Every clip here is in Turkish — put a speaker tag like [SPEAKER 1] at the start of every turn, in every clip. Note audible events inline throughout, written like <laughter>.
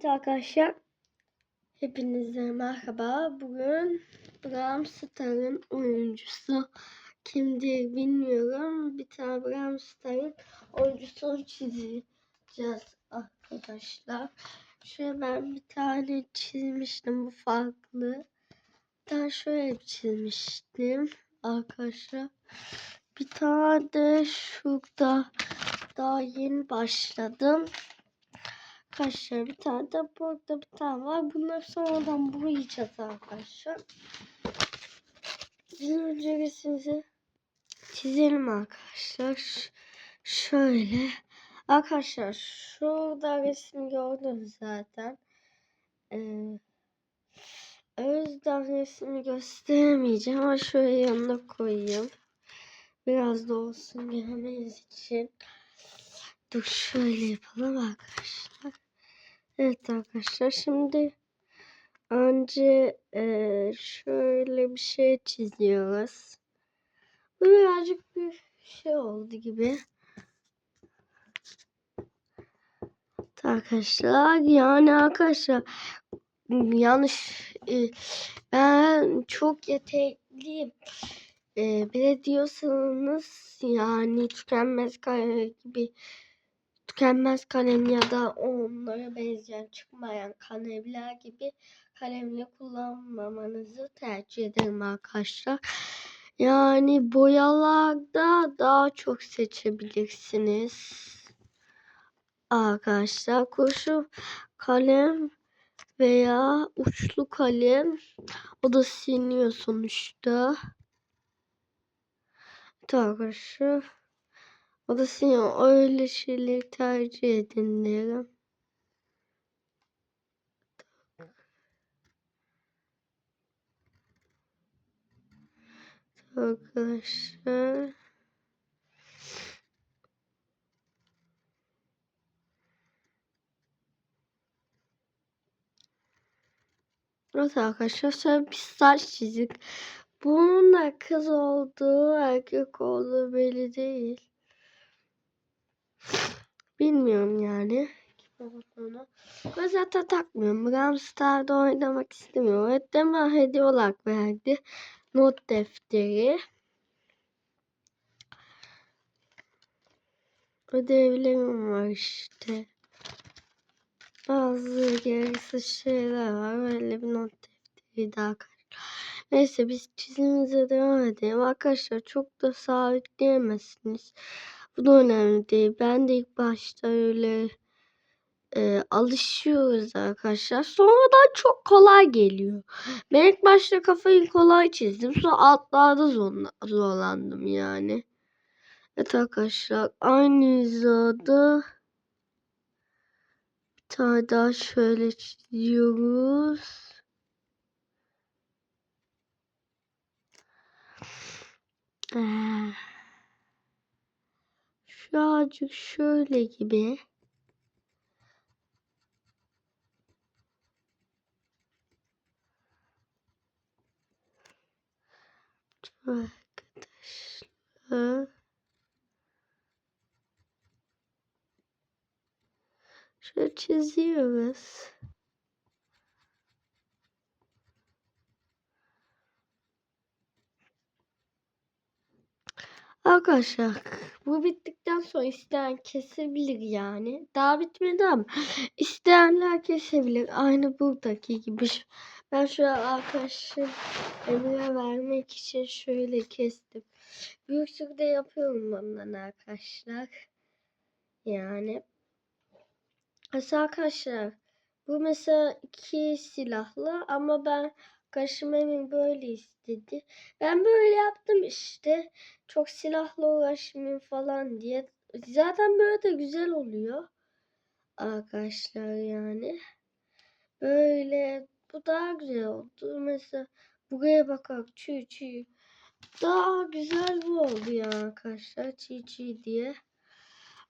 [SPEAKER 1] Evet arkadaşlar. Hepinize merhaba. Bugün Bram Star'ın oyuncusu kimdir bilmiyorum. Bir tane Bram Star'ın oyuncusunu çizeceğiz arkadaşlar. Şöyle ben bir tane çizmiştim bu farklı. Tane şöyle çizmiştim arkadaşlar. Bir tane de şurada daha yeni başladım. Arkadaşlar bir tane de burada bir tane var. Bunları sonradan boyayacağız arkadaşlar. Bizim önce resmimizi çizelim arkadaşlar. Ş- şöyle. Arkadaşlar şurada resmi gördünüz zaten. Ee, o yüzden resmi gösteremeyeceğim ama şöyle yanına koyayım. Biraz da olsun görmeniz için. Dur şöyle yapalım arkadaşlar. Evet arkadaşlar şimdi önce eee, şöyle bir şey çiziyoruz. Bu birazcık bir şey oldu gibi. Arkadaşlar yani arkadaşlar yanlış e, ben çok yetenekliyim. E, bir de diyorsanız yani tükenmez kare gibi tükenmez kalem ya da onlara benzeyen çıkmayan kalemler gibi kalemle kullanmamanızı tercih ederim arkadaşlar. Yani boyalarda daha çok seçebilirsiniz. Arkadaşlar kurşun kalem veya uçlu kalem o da siliniyor sonuçta. Evet arkadaşlar. O da siliniyor. Öyle şeyleri tercih edin derim. Arkadaşlar. Evet arkadaşlar şöyle bir saç çizik. Bunun da kız olduğu erkek olduğu belli değil. Bilmiyorum yani. Ben zaten takmıyorum. Bram Star'da oynamak istemiyorum. Bana hediye olarak verdi. Not defteri. Ödevlerim var işte. Bazı gereksiz şeyler var. Öyle bir not defteri daha Neyse biz çizimimize devam edelim. Arkadaşlar çok da sabitleyemezsiniz. Bu da önemli değil. Ben de ilk başta öyle e, alışıyoruz arkadaşlar. Sonradan çok kolay geliyor. Ben ilk başta kafayı kolay çizdim. Sonra altlarda zorla- zorlandım yani. Evet arkadaşlar aynı hizada bir tane daha şöyle çiziyoruz. Ee, ağacık şöyle gibi. Arkadaşlar. Şöyle çiziyoruz. Arkadaşlar bu bittikten sonra isteyen kesebilir yani. Daha bitmedi ama <gasps> isteyenler kesebilir. Aynı buradaki gibi. <laughs> Ben şu an arkadaşım Emre'ye vermek için şöyle kestim. Büyüklük de yapıyorum bundan arkadaşlar. Yani. Mesela arkadaşlar bu mesela iki silahlı ama ben Emin böyle istedi. Ben böyle yaptım işte. Çok silahla uğraşmayayım falan diye. Zaten böyle de güzel oluyor. Arkadaşlar yani. Böyle bu daha güzel oldu. Mesela buraya bakar çiğ çiğ. Daha güzel bu oldu ya arkadaşlar. Çiğ çiğ diye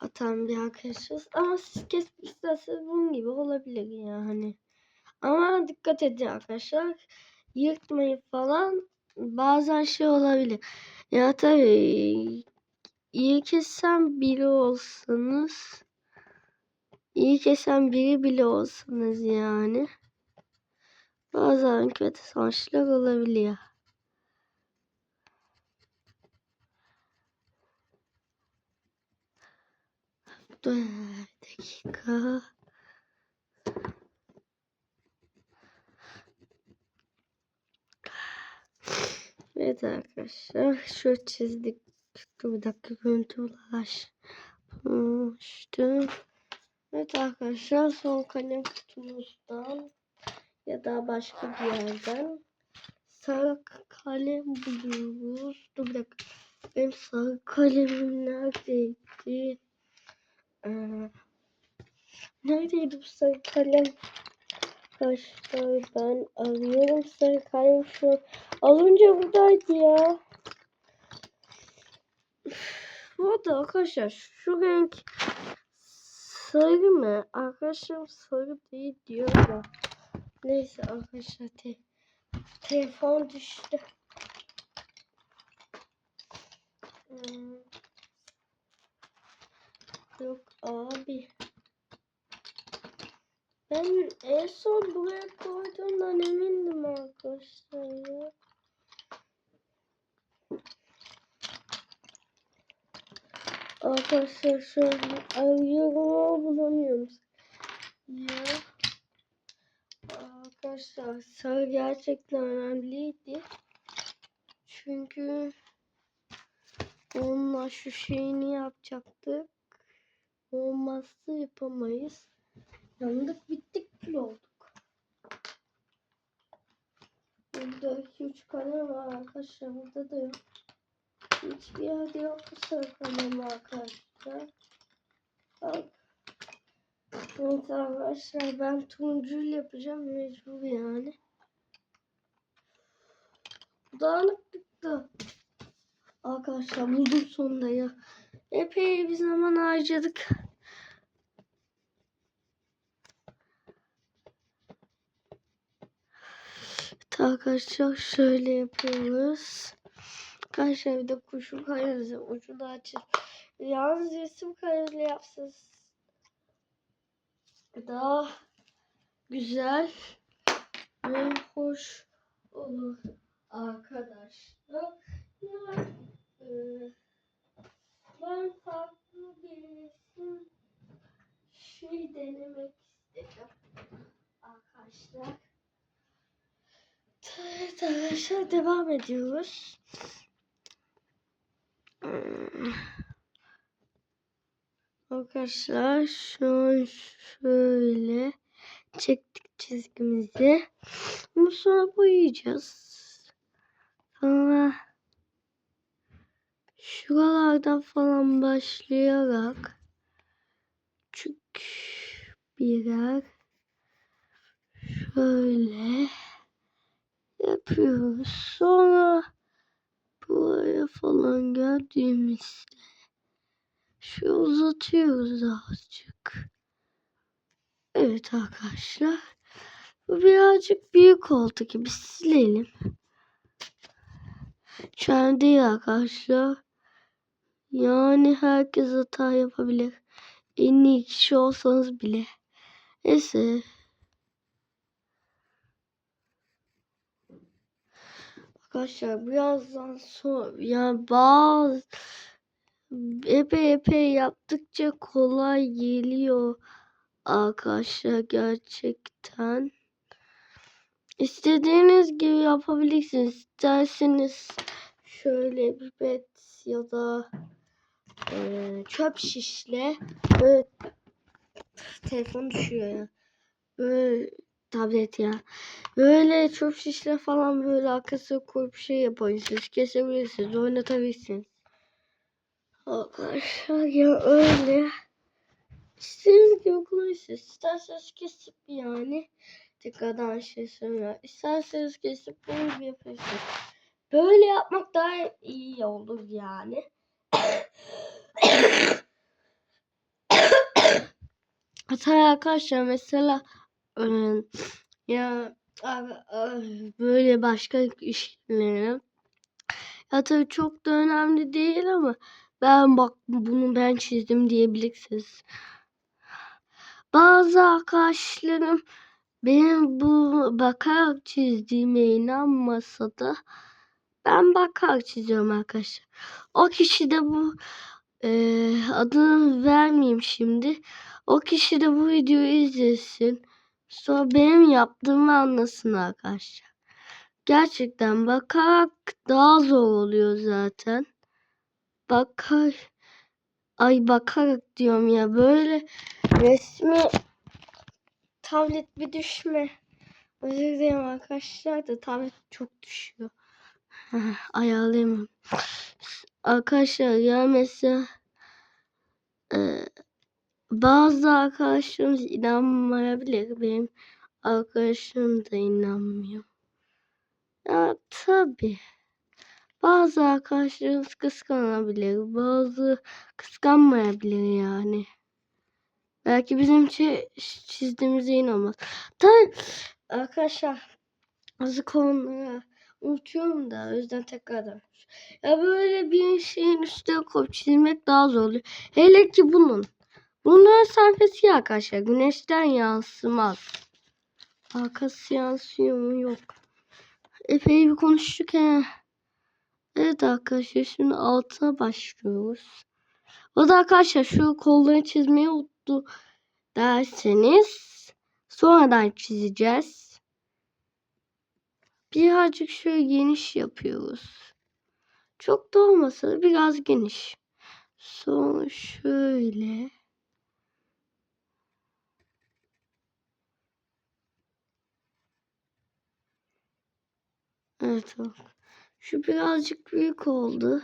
[SPEAKER 1] atan bir arkadaşız. Ama siz kesmişseniz bunun gibi olabilir yani. Ama dikkat edin arkadaşlar. Yırtmayın falan. Bazen şey olabilir. Ya tabii iyi kessem biri olsanız iyi kesen biri bile olsanız yani bazen kötü sonuçlar olabiliyor. Dur bir dakika. Evet arkadaşlar şu çizdik. Dur bir dakika görüntü ulaşmıştı. Evet arkadaşlar son kalem kutumuzdan ya da başka bir yerden sarı kalem buluyoruz. Dur bir dakika. Benim sarı kalemim neredeydi? Ee, neredeydi bu sarı kalem? Arkadaşlar ben arıyorum sarı kalem şu. Az buradaydı ya. Bu arada arkadaşlar şu renk sarı mı? Arkadaşım sarı değil diyor da. Neyse arkadaşlar te telefon düştü. Hmm. Yok abi. Ben en son buraya koyduğumdan emindim arkadaşlar ya. Arkadaşlar şu an arıyorum bulamıyorum. Ya. Arkadaşlar sarı gerçekten önemliydi. Çünkü onunla şu şeyini yapacaktık. Olmazsa yapamayız. Yandık bittik kül olduk. Burada 2-3 kalem var arkadaşlar. Burada da yok. Hiçbir yerde yok sarı kalem arkadaşlar. Bak. Evet arkadaşlar ben turuncuyla yapacağım mecbur yani. Dağınıklıkta. Arkadaşlar buldum sonunda ya. Epey bir zaman harcadık. Arkadaşlar şöyle yapıyoruz. Arkadaşlar bir de kuşun kalemimizin ucunu açın. Yalnız resim kalemiyle yapsanız daha güzel ve hoş olur arkadaşlar. Yani, e, ben farklı bir resim şey denemek istedim arkadaşlar. Evet arkadaşlar devam ediyoruz. Hmm. Arkadaşlar an şöyle çektik çizgimizi. Bunu sonra boyayacağız. Sonra şuralardan falan başlayarak küçük birer şöyle yapıyoruz. Sonra buraya falan geldiğimizde şu uzatıyoruz azıcık. Evet arkadaşlar. Bu birazcık büyük oldu gibi silelim. Şu an değil arkadaşlar. Yani herkes hata yapabilir. En iyi kişi olsanız bile. Neyse. Arkadaşlar birazdan sonra yani bazı epey epey yaptıkça kolay geliyor arkadaşlar gerçekten. İstediğiniz gibi yapabilirsiniz. İsterseniz şöyle bir pet ya da e, çöp şişle böyle telefon düşüyor ya. Böyle tablet ya. Böyle çöp şişle falan böyle arkasına koyup şey yapabilirsiniz. Kesebilirsiniz. Oynatabilirsiniz. Arkadaşlar ya öyle. İstediğiniz gibi kullanırsınız. İsterseniz kesip yani tekrardan şey söylüyor. İsterseniz kesip bunu yapıyorsunuz. Böyle yapmak daha iyi olur yani. <coughs> Hatta arkadaşlar mesela ya böyle başka işlerim ya tabii çok da önemli değil ama ben bak bunu ben çizdim diyebilirsiniz. Bazı arkadaşlarım benim bu bakarak çizdiğime inanmasa da ben bakarak çiziyorum arkadaşlar. O kişi de bu eee, adını vermeyeyim şimdi. O kişi de bu videoyu izlesin. Sonra benim yaptığımı anlasın arkadaşlar. Gerçekten bakarak daha zor oluyor zaten. Bakar ay bakarak diyorum ya böyle resmi tablet bir düşme. Özür dilerim arkadaşlar da tablet çok düşüyor. <laughs> Ayarlayamam. Arkadaşlar ya mesela e, bazı arkadaşlarımız inanmayabilir. Benim arkadaşlarım da inanmıyor. Ya tabii. Bazı arkadaşlarımız kıskanabilir. Bazı kıskanmayabilir yani. Belki bizim çi- çizdiğimize inanmaz. Tabii arkadaşlar bazı konuları unutuyorum da o yüzden tekrardan. Ya böyle bir şeyin üstüne koyup çizmek daha zor oluyor. Hele ki bunun. Bunun sayfası arkadaşlar. Güneşten yansımaz. Arkası yansıyor mu? Yok. Epey bir konuştuk he. Evet arkadaşlar şimdi altına başlıyoruz. O da arkadaşlar şu kollarını çizmeyi unuttu derseniz sonradan çizeceğiz. Birazcık şöyle geniş yapıyoruz. Çok da olmasa da biraz geniş. Sonra şöyle. Evet bak. Şu birazcık büyük oldu.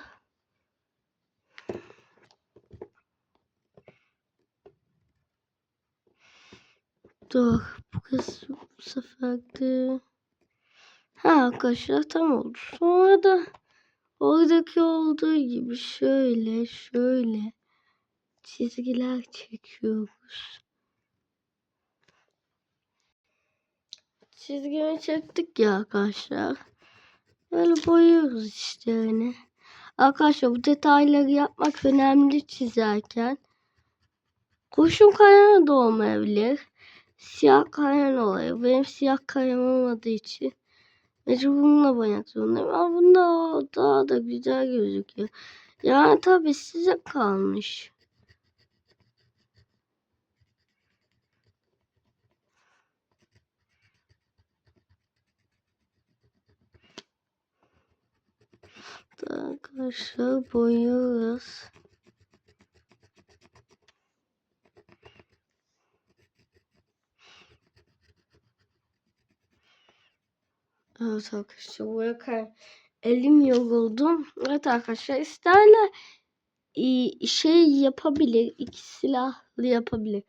[SPEAKER 1] Dur bu kız bu sefer de. Ha arkadaşlar tam oldu. Sonra da oradaki olduğu gibi şöyle şöyle çizgiler çekiyoruz. Çizgimi çektik ya arkadaşlar. Böyle boyuyoruz işte yani. Arkadaşlar bu detayları yapmak önemli çizerken. Kurşun kalem de olmayabilir. Siyah kalem oluyor. Benim siyah kalem olmadığı için mecbur bununla boyamak zorundayım. Ama bunda daha da güzel gözüküyor. Yani tabii size kalmış. Arkadaşlar boyuyoruz. Evet arkadaşlar buraya kadar elim yoruldu. Evet arkadaşlar isterler i- şey yapabilir. iki silahlı yapabilir.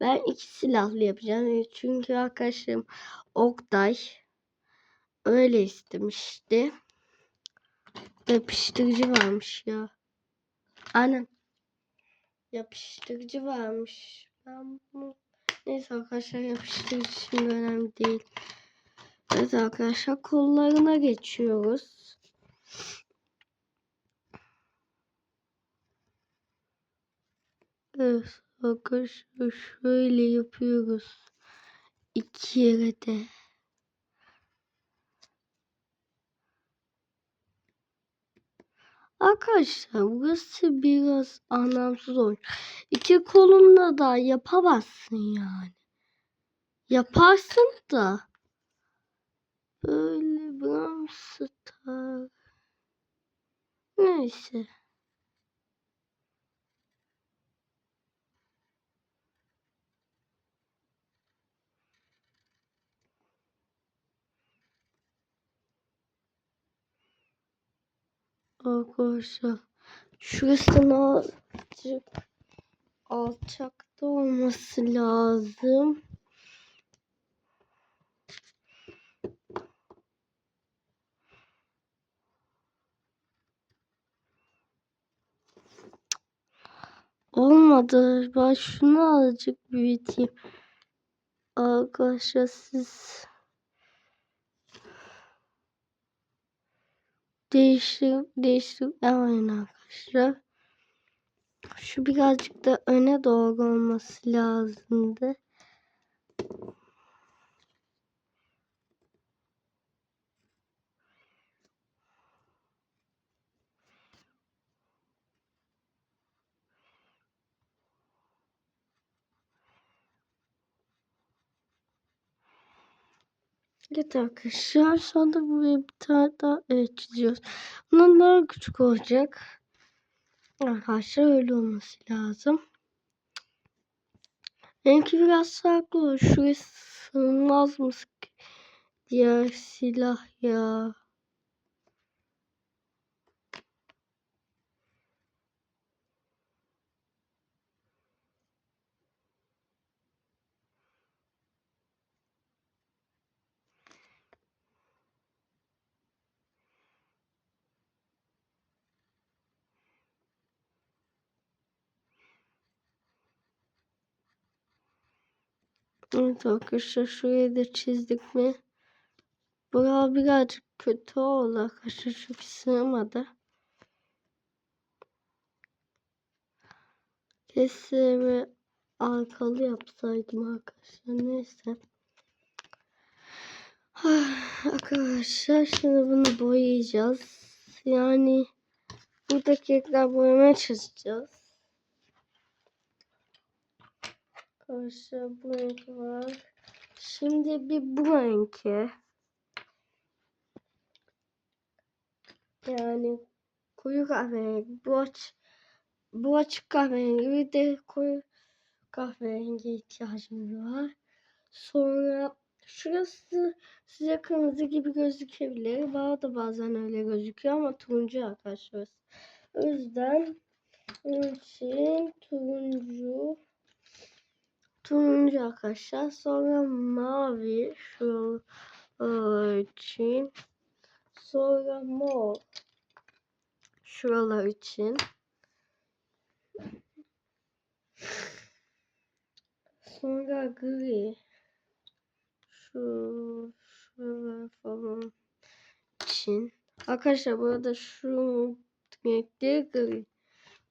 [SPEAKER 1] Ben iki silahlı yapacağım. Çünkü arkadaşım Oktay öyle istemişti. Yapıştırıcı varmış ya. Aynen. Yapıştırıcı varmış. Ben bunu... Neyse arkadaşlar yapıştırıcı şimdi önemli değil. Evet arkadaşlar kollarına geçiyoruz. Evet arkadaşlar şöyle yapıyoruz. İki yere de. Arkadaşlar burası biraz anlamsız olmuş. İki kolumla da yapamazsın yani. Yaparsın da. Böyle Bramstar. Neyse. Arkadaşlar şurasının azıcık alçakta olması lazım. Olmadı. Ben şunu azıcık büyüteyim. Arkadaşlar siz değiştir değiştir yapmayın arkadaşlar. Şu birazcık da öne doğru olması lazımdı. Evet arkadaşlar sonra buraya bir tane daha evet çiziyoruz. Bundan daha küçük olacak. Arkadaşlar öyle olması lazım. Benimki biraz farklı olur. Şuraya sığmaz mı? Diğer silah ya. Evet arkadaşlar şurayı da çizdik mi? Bura birazcık kötü oldu arkadaşlar çünkü sığmadı. Ve arkalı yapsaydım arkadaşlar neyse. Ah, Arkadaşlar şimdi bunu boyayacağız. Yani buradaki ekler boyamaya çalışacağız. Arkadaşlar bu var. Şimdi bir bu. Yani koyu kahverengi. Bu aç bu açık kahverengi bir de koyu kahverengi ihtiyacımız var. Sonra şurası size kırmızı gibi gözükebilir. Bana da bazen öyle gözüküyor ama turuncu arkadaşlar. O yüzden için turuncu turuncu arkadaşlar. Sonra mavi şu için. Sonra mor şuralar için. Sonra gri şu şuralar falan için. Arkadaşlar burada şu renkleri gri.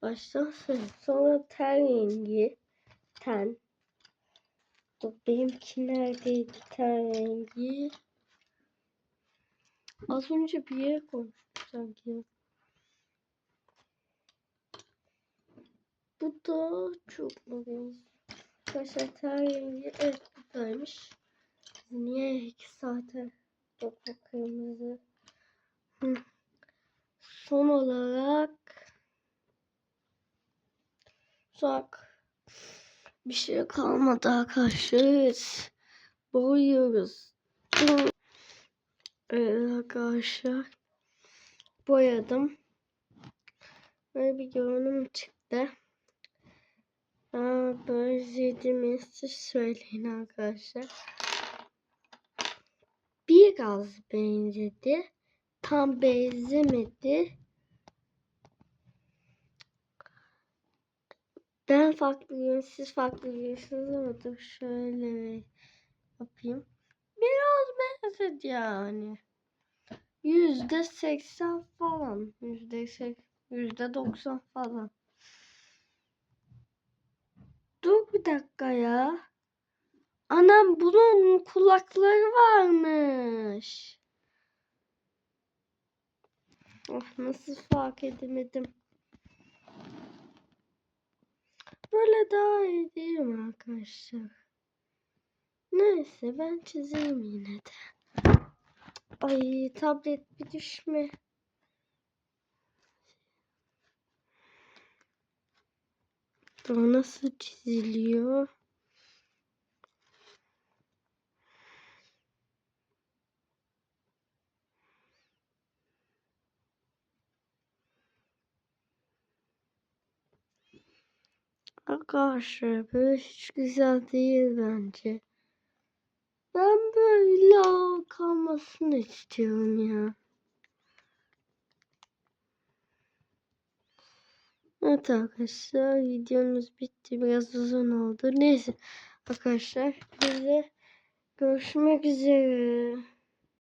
[SPEAKER 1] Baştan. Sonra ten rengi. Ten. Dur benimki neredeydi ten rengi? Az önce bir yere koymuştum sanki. Bu da çok mu benziyor? Arkadaşlar ten rengi evet buradaymış. Niye iki saate doktor kırmızı? Hı. Son olarak uzak bir şey kalmadı arkadaşlar. Boyuyoruz. Evet arkadaşlar. Boyadım. Böyle bir görünüm çıktı. Aa, böyle izlediğimi siz söyleyin arkadaşlar. Biraz benzedi. Tam benzemedi. Ben farklıyım, siz farklı biliyorsunuz ama dur şöyle yapayım. Biraz benzedi yani. Yüzde seksen falan. Yüzde sek, yüzde doksan falan. Dur bir dakika ya. Anam bunun kulakları varmış. Oh, nasıl fark edemedim. Böyle daha iyi değil mi arkadaşlar? Neyse ben çizeyim yine de. Ay tablet bir düşme. Daha nasıl çiziliyor? Arkadaşlar böyle hiç güzel değil bence. Ben böyle kalmasını istiyorum ya. Evet arkadaşlar videomuz bitti. Biraz uzun oldu. Neyse arkadaşlar bize görüşmek üzere.